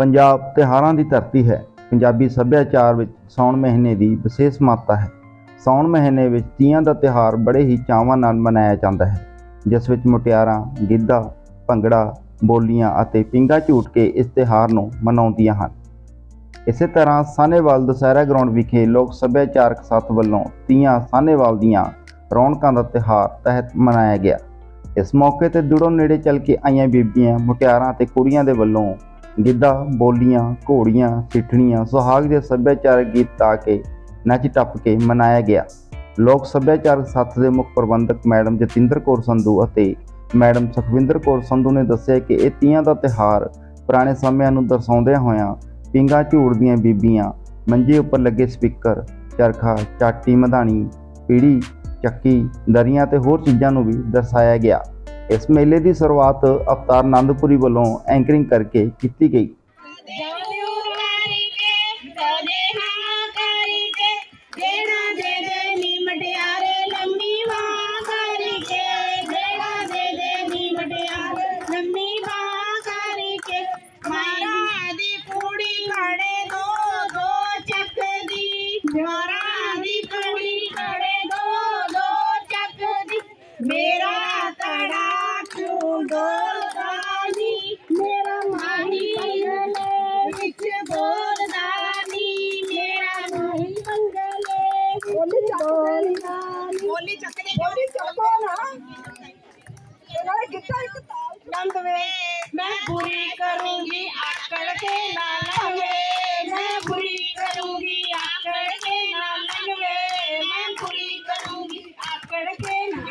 ਪੰਜਾਬ ਤਿਉਹਾਰਾਂ ਦੀ ਧਰਤੀ ਹੈ। ਪੰਜਾਬੀ ਸੱਭਿਆਚਾਰ ਵਿੱਚ ਸਾਉਣ ਮਹੀਨੇ ਦੀ ਵਿਸ਼ੇਸ਼ ਮਹੱਤਤਾ ਹੈ। ਸਾਉਣ ਮਹੀਨੇ ਵਿੱਚ ਤੀਆਂ ਦਾ ਤਿਉਹਾਰ ਬੜੇ ਹੀ ਚਾਵਾਂ ਨਾਲ ਮਨਾਇਆ ਜਾਂਦਾ ਹੈ। ਜਿਸ ਵਿੱਚ ਮੁਟਿਆਰਾਂ, ਗਿੱਧਾ, ਭੰਗੜਾ, ਬੋਲੀਆਂ ਅਤੇ ਪਿੰਗਾ ਝੂਟ ਕੇ ਇਸ ਤਿਉਹਾਰ ਨੂੰ ਮਨਾਉਂਦੀਆਂ ਹਨ। ਇਸੇ ਤਰ੍ਹਾਂ ਸਾਹਨੇਵਾਲ ਦੁਸਹਿਰਾ ਗਰਾਊਂਡ ਵਿਖੇ ਲੋਕ ਸੱਭਿਆਚਾਰਕ ਸੱਥ ਵੱਲੋਂ ਤੀਆਂ ਸਾਹਨੇਵਾਲ ਦੀਆਂ ਰੌਣਕਾਂ ਦਾ ਤਿਉਹਾਰ ਤਹਿਤ ਮਨਾਇਆ ਗਿਆ। ਇਸ ਮੌਕੇ ਤੇ ਦੁੜੋਂ ਨੇੜੇ ਚੱਲ ਕੇ ਆਈਆਂ ਬੀਬੀਆਂ, ਮੁਟਿਆਰਾਂ ਅਤੇ ਕੁੜੀਆਂ ਦੇ ਵੱਲੋਂ ਗਿੱਧਾ, ਬੋਲੀਆਂ, ਘੋੜੀਆਂ, ਸਿੱਠਣੀਆਂ, ਸੁਹਾਗ ਦੇ ਸੱਭਿਆਚਾਰਕ ਗੀਤ ਗਾ ਕੇ ਨੱਚ ਟੱਪ ਕੇ ਮਨਾਇਆ ਗਿਆ। ਲੋਕ ਸੱਭਿਆਚਾਰਕ ਸੱਥ ਦੇ ਮੁੱਖ ਪ੍ਰਬੰਧਕ ਮੈਡਮ ਜਤਿੰਦਰ ਕੌਰ ਸੰਧੂ ਅਤੇ ਮੈਡਮ ਸੁਖਵਿੰਦਰ ਕੌਰ ਸੰਧੂ ਨੇ ਦੱਸਿਆ ਕਿ ਇਹ ਤੀਆਂ ਦਾ ਤਿਹਾਰ ਪੁਰਾਣੇ ਸਮਿਆਂ ਨੂੰ ਦਰਸਾਉਂਦਿਆਂ ਹੋਇਆਂ ਪਿੰਗਾ ਝੂੜਦੀਆਂ ਬੀਬੀਆਂ, ਮੰਜੇ ਉੱਪਰ ਲੱਗੇ ਸਪੀਕਰ, ਚਰਖਾ, ਚਾਟੀ, ਮਧਾਣੀ, ਪੀੜੀ, ਚੱਕੀ, ਦਰੀਆਂ ਤੇ ਹੋਰ ਚੀਜ਼ਾਂ ਨੂੰ ਵੀ ਦਰਸਾਇਆ ਗਿਆ। ਇਸ ਮੇਲੇ ਦੀ ਸ਼ੁਰੂਆਤ ਅਵਤਾਰ ਆਨੰਦਪੁਰੀ ਵੱਲੋਂ ਐਂਕਰਿੰਗ ਕਰਕੇ ਕੀਤੀ ਗਈ। ਕਿਉਂ ਡੋਲਦਾ ਨੀ ਮੇਰਾ ਮਾਹੀ ਮੰਗਲੇ ਵਿੱਚ ਬੋਲਦਾ ਨੀ ਮੇਰਾ ਮਾਹੀ ਮੰਗਲੇ ਬੋਲੀ ਬੋਲਦਾ ਨੀ ਬੋਲੀ ਚੱਕਦੇ ਬੋਲੀ ਚੱਕੋ ਨਾ। ਨਾਲੇ ਗਿੱਟਾ ਇੱਕ ਤਾਲ ਨੰਦ ਵੇ ਮੈਂ ਬੁਰੀ ਕਰੂੰਗੀ ਆਕੜ ਕੇ ਨਾ ਲੰਘੇ ਮੈਂ ਬੁਰੀ ਕਰੂੰਗੀ ਆਕੜ ਕੇ ਨਾ ਲੰਘੇ ਮੈਂ ਬੁਰੀ ਕਰੂੰਗੀ ਆਕੜ ਕੇ ਨਾ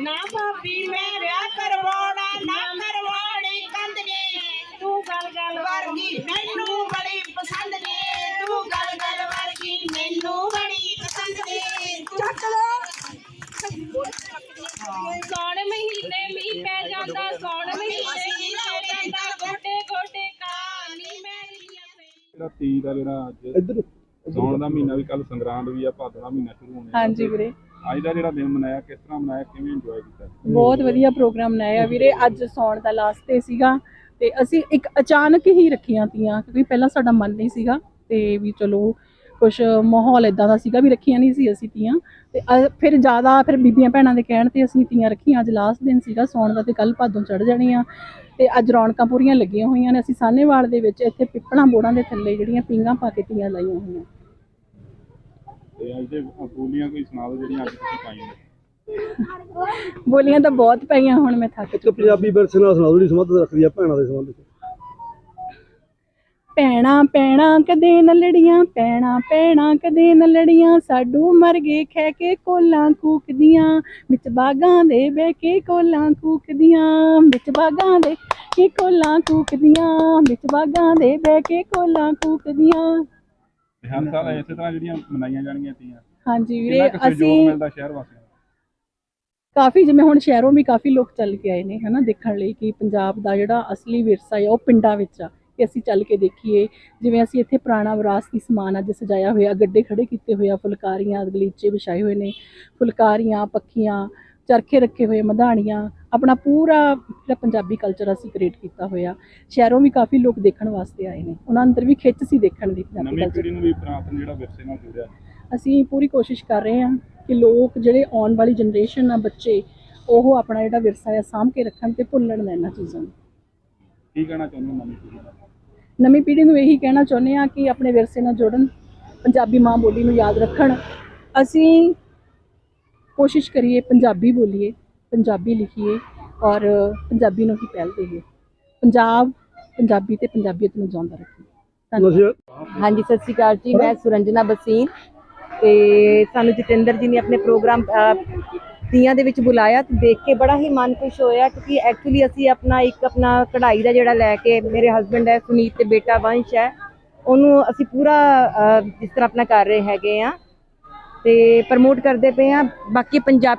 ਨਾ ਭਾਬੀ ਮੈਂ ਵਿਆਹ ਕਰਵਾਉਣਾ ਨਾ ਕਰਵਾਉਣੀ ਕੰਦ ਨੇ ਤੂੰ ਗੱਲ ਗੱਲ ਵਰਗੀ ਮੈਨੂੰ ਬੜੀ ਪਸੰਦ ਨੇ ਤੂੰ ਗੱਲ ਗੱਲ ਵਰਗੀ ਮੈਨੂੰ ਬੜੀ ਪਸੰਦ ਨੇ ਚੱਕ ਸੌਣ ਮਹੀਨੇ ਮੀਂਹ ਪੈ ਜਾਂਦਾ ਸੌਣ ਮਹੀਨੇ ਮੀਂਹ ਪੈ ਜਾਂਦਾ। ਗੋਡੇ ਗੋਡੇ ਕਾਨੀ ਪਈ ਜਿਹੜਾ ਤੀਜ ਦਾ ਜਿਹੜਾ ਅੱਜ ਸਾਉਣ ਦਾ ਮਹੀਨਾ ਵੀ ਕੱਲ ਸੰਗਰਾਂਦ ਵੀ ਆ ਭਾਦੋਂ ਦਾ ਮਹੀਨਾ ਸ਼ੁਰੂ ਹੋਣੇ। ਹਾਂਜੀ ਵੀਰੇ। ਅੱਜ ਦਾ ਜਿਹੜਾ ਦਿਨ ਮਨਾਇਆ, ਕਿਸ ਤਰ੍ਹਾਂ ਮਨਾਇਆ, ਕਿਵੇਂ ਇੰਜੋਏ ਕੀਤਾ? ਬਹੁਤ ਵਧੀਆ ਪ੍ਰੋਗਰਾਮ ਮਨਾਇਆ ਵੀਰੇ। ਅੱਜ ਸੌਣ ਦਾ ਲਾਸਟ ਤੇ ਸੀਗਾ ਤੇ ਅਸੀਂ ਇੱਕ ਅਚਾਨਕ ਹੀ ਰੱਖੀਆਂ ਤੀਆਂ, ਕਿਉਂਕਿ ਪਹਿਲਾਂ ਸਾਡਾ ਮਨ ਨਹੀਂ ਸੀਗਾ ਤੇ ਵੀ ਚਲੋ ਕੁਝ ਮਾਹੌਲ ਇਦਾਂ ਦਾ ਸੀਗਾ ਵੀ ਰੱਖੀਆਂ ਨਹੀਂ ਸੀ ਅਸੀਂ ਤੀਆਂ। ਤੇ ਫਿਰ ਜ਼ਿਆਦਾ ਫਿਰ ਬੀਬੀਆਂ ਭੈਣਾਂ ਦੇ ਕਹਿਣ ਤੇ ਅਸੀਂ ਤੀਆਂ ਰੱਖੀਆਂ। ਅੱਜ ਲਾਸਟ ਦਿਨ ਸੀਗਾ ਸੌਣ ਦਾ ਤੇ ਕੱਲ ਭਾਦੋਂ ਚੜ ਜਾਣੀਆਂ। ਤੇ ਅੱਜ ਰੌਣਕਾਂ ਪੂਰੀਆਂ ਲੱਗੀਆਂ ਹੋਈਆਂ ਨੇ। ਅਸੀਂ ਸਾਹਨੇਵਾਲ ਦੇ ਵਿੱਚ ਇੱਥੇ ਪਿੱਪਲਾਂ ਬੋੜਾਂ ਦੇ ਥੱਲੇ ਜਿਹੜੀਆਂ ਪੀਂਘਾਂ ਪਾ ਕੇ ਤੀਆਂ ਲਾਈਆਂ ਹੋਈਆਂ। ਤੇ ਅੱਜ ਦੇ ਬੋਲੀਆਂ ਕੋਈ ਸੁਣਾ ਦਿਓ ਜਿਹੜੀਆਂ ਅੱਜ ਤੁਸੀਂ ਪਾਈਆਂ ਨੇ। ਬੋਲੀਆਂ ਤਾਂ ਬਹੁਤ ਪਈਆਂ ਹੁਣ ਮੈਂ ਥੱਕ ਇੱਕ ਪੰਜਾਬੀ ਵਿਰਸੇ ਨਾਲ ਸੁਣਾਓ ਜਿਹੜੀ ਸੰਬੰਧ ਰੱਖਦੀ ਆ ਭੈਣਾਂ ਦੇ ਸੰਬੰਧ ਚ। ਪੈਣਾ ਪੈਣਾ ਕਦੇ ਨ ਲੜੀਆਂ ਪੈਣਾ ਪੈਣਾ ਕਦੇ ਨ ਲੜੀਆਂ ਸਾਡੂ ਮਰ ਗਏ ਖੈ ਕੇ ਕੋਲਾਂ ਕੂਕਦੀਆਂ ਵਿੱਚ ਬਾਗਾਂ ਦੇ ਬਹਿ ਕੇ ਕੋਲਾਂ ਕੂਕਦੀਆਂ। ਵਿੱਚ ਬਾਗਾਂ ਦੇ ਕੇ ਕੋਲਾਂ ਕੂਕਦੀਆਂ ਵਿੱਚ ਬਾਗਾਂ ਦੇ ਬਹਿ ਕੇ ਕੋਲਾਂ ਕੂਕਦੀਆਂ। ਤੇ ਹਰ ਸਾਲ ਇਸੇ ਤਰ੍ਹਾਂ ਜਿਹੜੀਆਂ ਮਨਾਈਆਂ ਜਾਣਗੀਆਂ ਤੀਆਂ। ਹਾਂਜੀ ਵੀਰੇ ਅਸੀਂ ਮਿਲਦਾ ਸ਼ਹਿਰ ਵਾਸੀਆਂ ਨੂੰ? ਕਾਫੀ ਜਿਵੇਂ ਹੁਣ ਸ਼ਹਿਰੋਂ ਵੀ ਕਾਫੀ ਲੋਕ ਚੱਲ ਕੇ ਆਏ ਨੇ ਹਨਾ ਦੇਖਣ ਲਈ ਕਿ ਪੰਜਾਬ ਦਾ ਜਿਹੜਾ ਅਸਲੀ ਵਿਰਸਾ ਹੈ ਉਹ ਪਿੰਡਾਂ ਵਿੱਚ ਆ ਕਿ ਅਸੀਂ ਚੱਲ ਕੇ ਦੇਖੀਏ। ਜਿਵੇਂ ਅਸੀਂ ਇੱਥੇ ਪੁਰਾਣਾ ਵਿਰਾਸਤੀ ਸਮਾਨ ਅੱਜ ਸਜਾਇਆ ਹੋਇਆ ਗੱਡੇ ਖੜੇ ਕੀਤੇ ਹੋਏ ਆ ਫੁਲਕਾਰੀਆਂ ਗਲੀਚੇ ਵਿਛਾਏ ਹੋਏ ਨੇ ਫੁਲਕਾਰੀਆਂ ਪੱਖੀਆਂ ਚਰਖੇ ਰੱਖੇ ਹੋਏ ਮਧਾਣੀਆਂ ਆਪਣਾ ਪੂਰਾ ਜਿਹੜਾ ਪੰਜਾਬੀ ਕਲਚਰ ਅਸੀਂ ਕ੍ਰੀਏਟ ਕੀਤਾ ਹੋਇਆ। ਸ਼ਹਿਰੋਂ ਵੀ ਕਾਫੀ ਲੋਕ ਦੇਖਣ ਵਾਸਤੇ ਆਏ ਨੇ। ਉਹਨਾਂ ਅੰਦਰ ਵੀ ਖਿੱਚ ਸੀ ਦੇਖਣ ਦੀ ਪੰਜਾਬੀ ਨਵੀਂ ਕਲਚਰ ਨੂੰ ਵੀ ਪੁਰਾਤਨ ਜਿਹੜਾ ਵਿਰਸੇ ਨਾਲ ਜੁੜਿਆ। ਅਸੀਂ ਪੂਰੀ ਕੋਸ਼ਿਸ਼ ਕਰ ਰਹੇ ਹਾਂ ਕਿ ਲੋਕ ਜਿਹੜੇ ਆਉਣ ਵਾਲੀ ਜਨਰੇਸ਼ਨ ਆ ਬੱਚੇ ਉਹ ਆਪਣਾ ਜਿਹੜਾ ਵਿਰਸਾ ਹੈ ਸਾਂਭ ਕੇ ਰੱਖਣ ਤੇ ਭੁੱਲਣ ਨਾ ਇਹਨਾਂ ਚੀਜ਼ਾਂ ਨੂੰ। ਕੀ ਕਹਿਣਾ ਚਾਹੁੰਦੇ ਨਵੀਂ ਪੀੜ੍ਹੀ ਨੂੰ ਨਵੀਂ ਪੀੜ੍ਹੀ ਨੂੰ ਇਹੀ ਕਹਿਣਾ ਚਾਹੁੰਦੇ ਹਾਂ ਕਿ ਆਪਣੇ ਵਿਰਸੇ ਨਾਲ ਜੁੜਨ ਪੰਜਾਬੀ ਮਾਂ ਬੋਲੀ ਨੂੰ ਯਾਦ ਰੱਖਣ। ਅਸੀਂ ਕੋਸ਼ਿਸ਼ ਕਰੀਏ ਪੰਜਾਬੀ ਬੋਲੀਏ। ਪੰਜਾਬੀ ਲਿਖੀਏ ਔਰ ਪੰਜਾਬੀ ਨੂੰ ਹੀ ਪਹਿਲ ਦੇਈਏ। ਪੰਜਾਬ ਪੰਜਾਬੀ ਤੇ ਪੰਜਾਬੀਅਤ ਨੂੰ ਜਿਉਂਦਾ ਰੱਖੀਏ। ਧੰਨਵਾਦ। ਹਾਂਜੀ ਸਤਿ ਸ਼੍ਰੀ ਅਕਾਲ ਜੀ ਮੈਂ ਸੁਰੰਜਨਾ ਬਸੀਨ ਤੇ ਸਾਨੂੰ ਜਤਿੰਦਰ ਜੀ ਨੇ ਆਪਣੇ ਪ੍ਰੋਗਰਾਮ ਤੀਆਂ ਦੇ ਵਿੱਚ ਬੁਲਾਇਆ ਤੇ ਦੇਖ ਕੇ ਬੜਾ ਹੀ ਮਨ ਖੁਸ਼ ਹੋਇਆ ਕਿਉਂਕਿ ਐਕਚੁਅਲੀ ਅਸੀਂ ਆਪਣਾ ਇੱਕ ਆਪਣਾ ਕਢਾਈ ਦਾ ਜਿਹੜਾ ਲੈ ਕੇ ਮੇਰੇ ਹਸਬੰਡ ਹੈ ਸੁਨੀਤ ਤੇ ਬੇਟਾ ਵੰਸ਼ ਹੈ। ਉਹਨੂੰ ਅਸੀਂ ਪੂਰਾ ਜਿਸ ਤਰ੍ਹਾਂ ਆਪਣਾ ਕਰ ਰਹੇ ਹੈਗੇ ਆ ਤੇ ਪ੍ਰਮੋਟ ਕਰਦੇ ਪਏ ਆ ਬਾਕੀ ਪੰਜਾਬ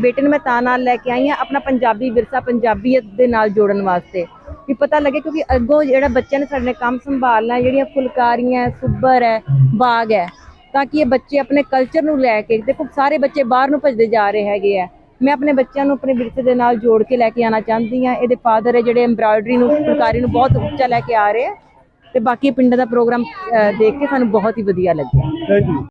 ਬੇਟੇ ਨੂੰ ਮੈਂ ਤਾਂ ਨਾਲ ਲੈ ਕੇ ਆਈ ਆ ਆਪਣਾ ਪੰਜਾਬੀ ਵਿਰਸਾ ਪੰਜਾਬੀਅਤ ਦੇ ਨਾਲ ਜੋੜਨ ਵਾਸਤੇ। ਵੀ ਪਤਾ ਲੱਗੇ ਕਿਉਂਕਿ ਅੱਗੋਂ ਜਿਹੜਾ ਬੱਚਿਆਂ ਨੇ ਸਾਡੇ ਨੇ ਕੰਮ ਸੰਭਾਲਣਾ, ਜਿਹੜੀਆਂ ਫੁਲਕਾਰੀਆਂ ਸੁੱਬਰ ਹੈ, ਬਾਗ ਹੈ, ਤਾਂ ਕਿ ਇਹ ਬੱਚੇ ਆਪਣੇ ਕਲਚਰ ਨੂੰ ਲੈ ਕੇ, ਦੇਖੋ ਸਾਰੇ ਬੱਚੇ ਬਾਹਰ ਨੂੰ ਭੱਜਦੇ ਜਾ ਰਹੇ ਹੈਗੇ ਆ। ਮੈਂ ਆਪਣੇ ਬੱਚਿਆਂ ਨੂੰ ਆਪਣੇ ਵਿਰਸੇ ਦੇ ਨਾਲ ਜੋੜ ਕੇ ਲੈ ਕੇ ਆਉਣਾ ਚਾਹੁੰਦੀ ਹਾਂ। ਇਹਦੇ ਫਾਦਰ ਹੈ ਜਿਹੜੇ ਐਮਬਰਾਇਡਰੀ ਨੂੰ, ਫੁਲਕਾਰੀ ਨੂੰ ਬਹੁਤ ਉੱਚਾ ਲੈ ਕੇ ਆ ਰਹੇ ਆ। ਤੇ ਬਾਕੀ ਪਿੰਡਾਂ ਦਾ ਪ੍ਰੋਗਰਾਮ ਦੇਖ ਕੇ ਸਾਨੂੰ ਬਹੁਤ ਹੀ ਵਧੀਆ ਲੱਗਿਆ। Thank you